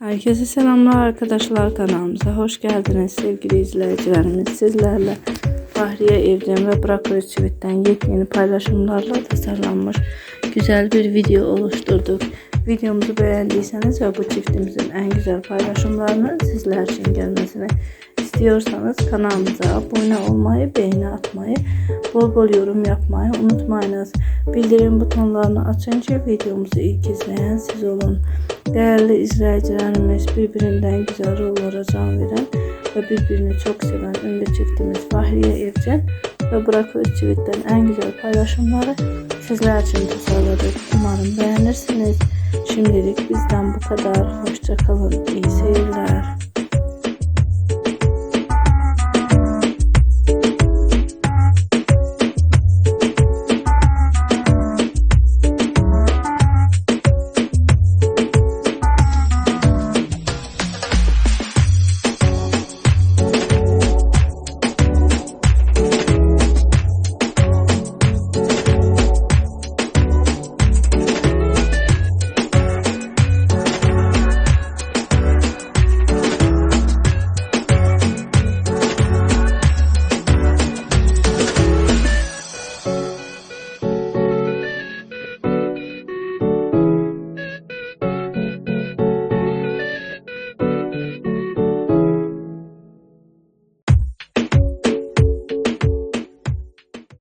Herkese selamlar arkadaşlar kanalımıza hoş geldiniz sevgili izleyicilerimiz sizlerle Fahriye Evcen ve Burak Özçivit'ten yepyeni paylaşımlarla tasarlanmış güzel bir video oluşturduk. Videomuzu beğendiyseniz ve bu çiftimizin en güzel paylaşımlarının sizler için gelmesini istiyorsanız kanalımıza abone olmayı, beğeni atmayı, bol bol yorum yapmayı unutmayınız. Bildirim butonlarını açınca videomuzu ilk izleyen siz olun. Değerli izleyicilerimiz birbirinden güzel rollara can veren ve birbirini çok seven ünlü çiftimiz Fahriye Evcen ve Burak Özçivit'ten en güzel paylaşımları sizler için tasarladık. Umarım beğenirsiniz. Şimdilik bizden bu kadar. Hoşçakalın. İyi seyirler.